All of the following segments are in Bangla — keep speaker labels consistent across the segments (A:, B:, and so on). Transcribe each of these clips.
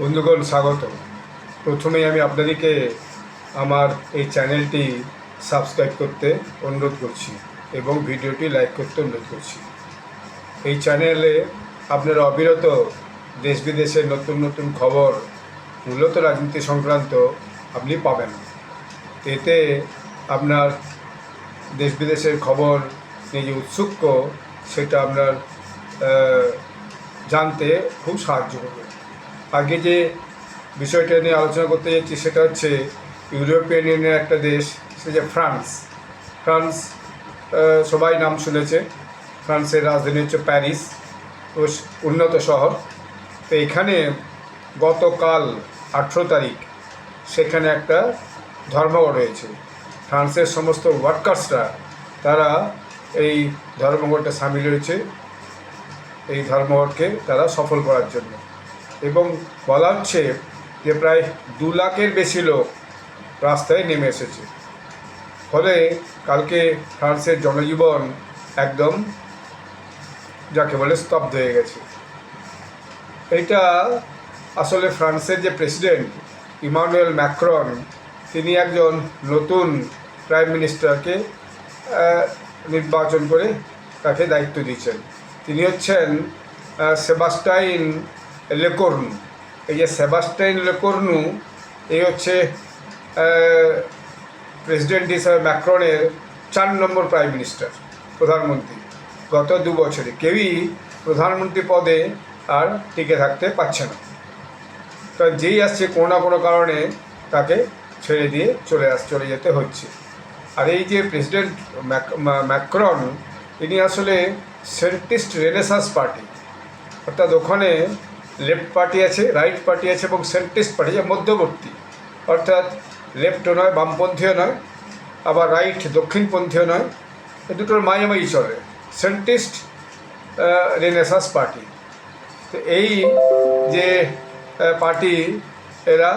A: বন্ধুগণ স্বাগত প্রথমেই আমি আপনাদেরকে আমার এই চ্যানেলটি সাবস্ক্রাইব করতে অনুরোধ করছি এবং ভিডিওটি লাইক করতে অনুরোধ করছি। এই চ্যানেলে আপনারা অবিরত দেশ বিদেশের নতুন নতুন খবর, মূলত রাজনীতি সংক্রান্ত আপনি পাবেন। এতে আপনার দেশ বিদেশের খবর নিয়ে যে উৎসুক্য সেটা আপনার জানতে খুব সাহায্য করবে। আগে যে বিষয়টা নিয়ে আলোচনা করতে যাচ্ছি সেটা হচ্ছে ইউরোপিয়ান ইউনিয়নের একটা দেশ, সে যে ফ্রান্স। ফ্রান্স সবাই নাম শুনেছে। ফ্রান্সের রাজধানী হচ্ছে প্যারিস ও উন্নত শহর। তো এখানে গতকাল আঠেরো তারিখ সেখানে একটা ধর্মঘট হয়েছে। ফ্রান্সের সমস্ত ওয়ার্কার্সরা, তারা এই ধর্মঘটে সামিল হয়েছে। এই ধর্মঘটকে তারা সফল করার জন্য। এবং বলা হচ্ছে যে প্রায় দু লাখের বেশি লোক রাস্তায় নেমে এসেছে। ফলে কালকে ফ্রান্সের জনজীবন একদম যাকে বলে স্তব্ধ হয়ে গেছে। এটা আসলে ফ্রান্সের যে প্রেসিডেন্ট ইমানুয়েল ম্যাক্রন, তিনি একজন নতুন প্রাইম মিনিস্টারকে নির্বাচন করে তাকে দায়িত্ব দিয়েছেন। তিনি হচ্ছেন সেবাস্টাইন লেকর্নু। এই যে সেবাস্টাইন লেকর্নু, এই হচ্ছে প্রেসিডেন্ট হিসাবে ম্যাক্রনের চার নম্বর প্রাইম মিনিস্টার, প্রধানমন্ত্রী, গত দু বছরে। কেউই প্রধানমন্ত্রী পদে আর টিকে থাকতে পারছে না। কারণ যেই আসছে কোনো না কোনো কারণে তাকে ছেড়ে দিয়ে চলে আস, চলে যেতে হচ্ছে। আর এই যে প্রেসিডেন্ট ম্যাক্রন, তিনি আসলে সেন্টিস্ট রেনেসাস পার্টি, অর্থাৎ ওখানে লেফট পার্টি আছে রাইট পার্টি আছে এবং সেন্টিস্ট পার্টি যে মধ্যবর্তী। অর্থাৎ লেফটও নয়, বামপন্থীও নয়, আবার রাইট দক্ষিণপন্থীও নয় এ দুটোর মাঝামাঝি চলে। সেন্টিস্ট রেনেসাস পার্টি তো এই যে পার্টি এরা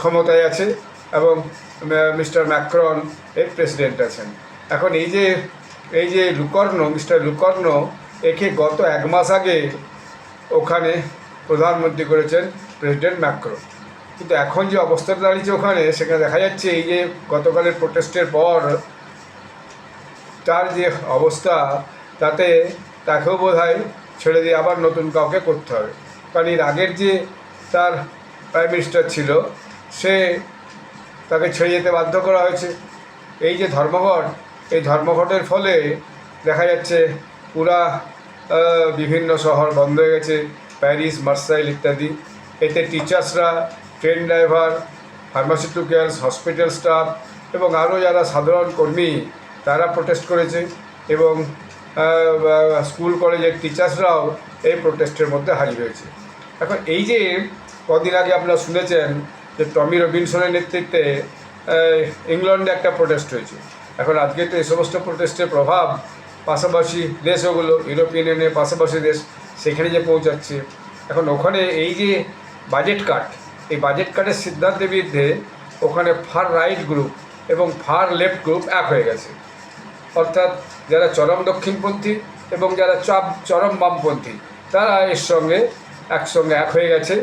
A: ক্ষমতায় আছে এবং মিস্টার ম্যাক্রন এর প্রেসিডেন্ট আছেন। এখন এই যে এই যে লুকর্ণ মিস্টার লুকর্ণ, একে গত এক মাস আগে ওখানে প্রধানমন্ত্রী করেছেন প্রেসিডেন্ট ম্যাক্রো। কিন্তু এখন যে অবস্থাটা দাঁড়িয়েছে ওখানে, সেখানে দেখা যাচ্ছে এই যে গতকালের প্রোটেস্টের পর তার যে অবস্থা, তাতে তাকেও বোধ ছেড়ে দিয়ে আবার নতুন কাউকে করতে হবে। কারণ এর আগের যে তার প্রাইম মিনিস্টার ছিল, সে তাকে ছেড়ে যেতে বাধ্য করা হয়েছে। এই যে ধর্মঘট, এই ধর্মঘটের ফলে দেখা যাচ্ছে পুরা বিভিন্ন শহর বন্ধ হয়ে গেছে, প্যারিস, মার্সাইল ইত্যাদি। এতে টিচার্সরা train driver pharmaceuticals hospital staff এবং আরও যারা সাধারণ কর্মী, তারা প্রোটেস্ট করেছে এবং স্কুল কলেজের টিচার্সরাও এই প্রোটেস্টের মধ্যে হাজির হয়েছে। এখন এই যে কদিন আগে আপনারা শুনেছেন যে টমি রবিনসনের নেতৃত্বে ইংল্যান্ডে একটা প্রোটেস্ট হয়েছে। এখন আজকে তো এই সমস্ত প্রোটেস্টের প্রভাব পাশাপাশি দেশ ওগুলো ইউরোপিয়ান ইউনিয়নের পাশাপাশি দেশ, সেখানে যে পৌঁছাচ্ছে। এখন ওখানে এই যে বাজেট কাট এই বাজেট কাটের সিদ্ধান্তের বিরুদ্ধে ওখানে ফার রাইট গ্রুপ এবং ফার লেফট গ্রুপ এক হয়ে গেছে। অর্থাৎ যারা চরম দক্ষিণপন্থী এবং যারা চাপ চরম বামপন্থী, তারা এর সঙ্গে একসঙ্গে এক হয়ে গেছে,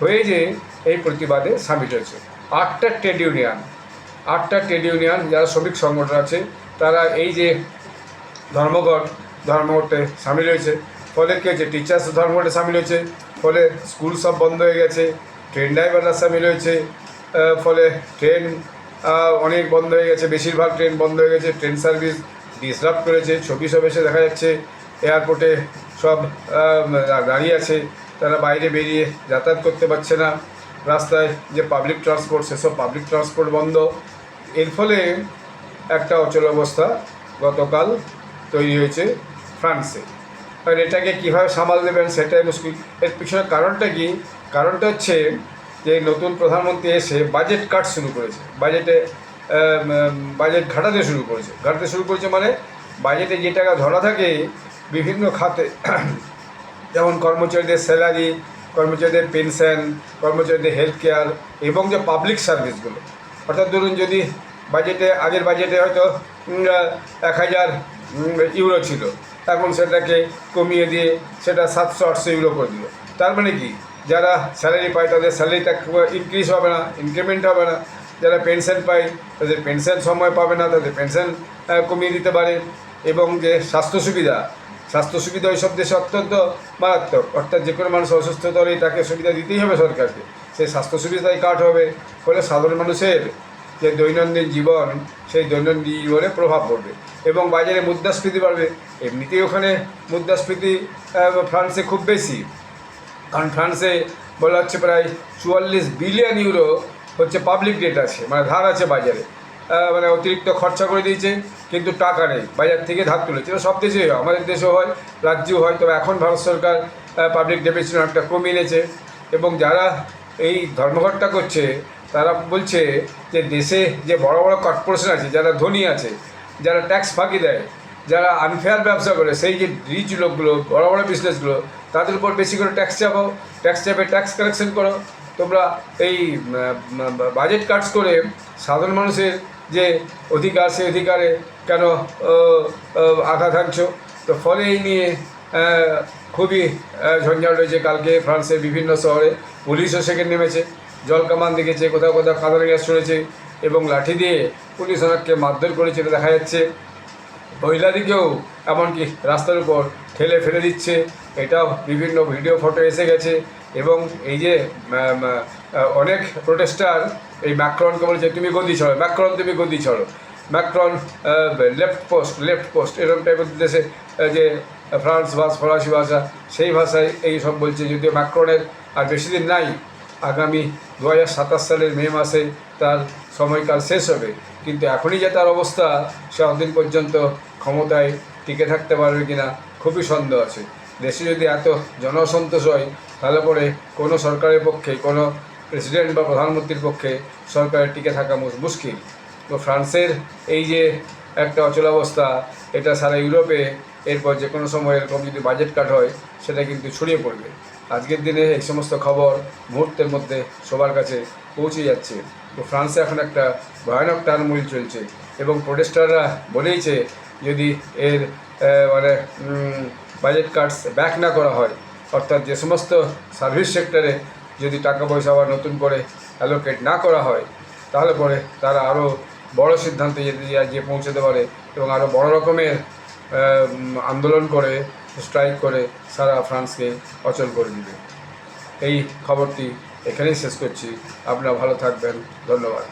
A: হয়ে যে এই প্রতিবাদে সামিল হয়েছে। আটটা ট্রেড ইউনিয়ন আটটা ট্রেড ইউনিয়ন যারা শ্রমিক সংগঠন আছে, তারা এই যে ধর্মঘট ধর্মঘটে সামিল হয়েছে। ফলে কী হয়েছে? টিচার্স ধর্মঘটে সামিল হয়েছে। ফলে স্কুল সব বন্ধ হয়ে গেছে। ট্রেন ড্রাইভাররা সামিল হয়েছে। ফলে ট্রেন অনেক বন্ধ হয়ে গেছে। বেশিরভাগ ট্রেন বন্ধ হয়ে গেছে। ট্রেন সার্ভিস ডিসরাপ্ট করেছে। ছবি সব এসে দেখা যাচ্ছে। এয়ারপোর্টে সব দাঁড়িয়ে আছে। তারা বাইরে বেরিয়ে যাতায়াত করতে পারছে না। রাস্তায় যে পাবলিক ট্রান্সপোর্ট সেসব পাবলিক ট্রান্সপোর্ট বন্ধ। এর ফলে একটা অচল অবস্থা গতকাল তৈরি হয়েছে ফ্রান্সে। আর এটাকে কীভাবে সামাল দেবেন সেটাই মুশকিল। এর পিছনে কারণটা কি? কারণটা হচ্ছে যে নতুন প্রধানমন্ত্রী এসে বাজেট কাট শুরু করেছে। বাজেটে বাজেট ঘাটাতে শুরু করেছে। ঘাটাতে শুরু করেছে মানে বাজেটে যে টাকা ধরা থাকে বিভিন্ন খাতে, যেমন কর্মচারীদের স্যালারি কর্মচারীদের পেনশন কর্মচারীদের হেলথ কেয়ার এবং যে পাবলিক সার্ভিসগুলো অর্থাৎ ধরুন যদি বাজেটে আগের বাজেটে হয়তো এক হাজার ইউরো ছিল। এখন সেটাকে কমিয়ে দিয়ে সেটা সাতশো, আটশো ইউরো করে দিল। তার মানে কি? যারা স্যালারি পায় তাদের স্যালারিটা ইনক্রিজ হবে না ইনক্রিমেন্ট হবে না। যারা পেনশন পায় তাদের পেনশন সময় পাবে না, তাদের পেনশন কমিয়ে দিতে পারে। এবং যে স্বাস্থ্য সুবিধা স্বাস্থ্য সুবিধা ওই সব দেশে অত্যন্ত মারাত্মক। অর্থাৎ যে কোনো মানুষ অসুস্থ হলে তাকে সুবিধা দিতেই হবে সরকারকে। সেই স্বাস্থ্য সুবিধাই কাট হবে, ফলে সাধারণ মানুষের যে দৈনন্দিন জীবন, সেই দৈনন্দিন জীবনে প্রভাব পড়বে। এবং বাজারে মুদ্রাস্ফীতি বাড়বে। এমনিতেই ওখানে মুদ্রাস্ফীতি ফ্রান্সে খুব বেশি। কারণ ফ্রান্সে বলা হচ্ছে প্রায় চুয়াল্লিশ বিলিয়ন ইউরো হচ্ছে পাবলিক ডেট আছে মানে ধার আছে বাজারে। মানে অতিরিক্ত খরচা করে দিয়েছে, কিন্তু টাকা নেই। বাজার থেকে ধার তুলেছে। এটা সব দেশেই হয়, আমাদের দেশেও হয়, রাজ্যেও হয়। তবে এখন ভারত সরকার পাবলিক ডেফিসিট অনেকটা কমিয়ে এনেছে। এবং যারা এই ধর্মঘটটা করছে তারা বলছে যে দেশে যে বড় বড় কর্পোরেশন আছে, যারা ধনী আছে, যারা ট্যাক্স ফাঁকি দেয়, যারা আনফেয়ার ব্যবসা করে, সেই যে রিচ লোকগুলো, বড় বড় বিজনেসগুলো তাদের উপর বেশি করে ট্যাক্স চাপাও ট্যাক্স চাপে ট্যাক্স কালেকশন করো। তোমরা এই বাজেট কাটস করে সাধারণ মানুষের যে অধিকার, সেই অধিকারে কেন আঘাত হানছো? তো ফলে এই নিয়ে খুবই ঝঞ্ঝাট হয়েছে। কালকে ফ্রান্সের বিভিন্ন শহরে পুলিশও সেখানে নেমেছে। জল কামান দেখেছে, কোথাও কোথাও কাদার গ্যাস ছড়েছে এবং লাঠি দিয়ে পুলিশ অনেককে মারধর করেছে এটা দেখা যাচ্ছে। মহিলাদিকেও এমনকি রাস্তার উপর ঠেলে ফেলে দিচ্ছে। এটাও বিভিন্ন ভিডিও ফটো এসে গেছে এবং এই যে অনেক প্রোটেস্টার এই ম্যাক্রনকে বলছে, তুমি গদি ছড়ো, ম্যাক্রন, তুমি গদি ছড়ো। Macron left post left post এরকম টাইপের দেশে যে ফ্রান্স ভাষা, ফরাসি ভাষা, সেই ভাষায় এই সব বলছে। যদিও ম্যাক্রনের আর বেশি দিন নাই আগামী দু হাজার সাতাশ সালের মে মাসে তার সময়কাল শেষ হবে। কিন্তু এখনই যে তার অবস্থা, সে অতদিন পর্যন্ত ক্ষমতায় টিকে থাকতে পারবে কিনা খুবই সন্দেহ আছে। দেশে যদি এত জনসন্তোষ হয়, তাহলে পরে কোনো সরকারের পক্ষে, কোনো প্রেসিডেন্ট বা প্রধানমন্ত্রীর পক্ষে সরকারের টিকে থাকা মুশ- মুশকিল। তো ফ্রান্সের এই যে একটা অচলাবস্থা এটা সারা ইউরোপে এরপর যে কোনো সময় এরকম যদি বাজেট কাট হয়, সেটা কিন্তু ছড়িয়ে পড়বে। আজকের দিনে এই সমস্ত খবর মুহূর্তের মধ্যে সবার কাছে পৌঁছে যাচ্ছে। তো ফ্রান্সে এখন একটা ভয়ানক টার্মুল চলছে এবং প্রোটেস্টাররা বলেইছে যদি এর মানে বাজেট কাটস ব্যাক না করা হয়, অর্থাৎ যে সমস্ত সার্ভিস সেক্টরে যদি টাকা পয়সা আবার নতুন করে অ্যালোকেট না করা হয়, তাহলে পরে তারা আরও বড় সিদ্ধান্তে যেতে যে পৌঁছতে পারে এবং আরও বড় রকমের আন্দোলন করে স্ট্রাইক করে সারা ফ্রান্সকে অচল করে দিবে। এই খবরটি এখানেই শেষ করছি। আপনারা ভালো থাকবেন। ধন্যবাদ।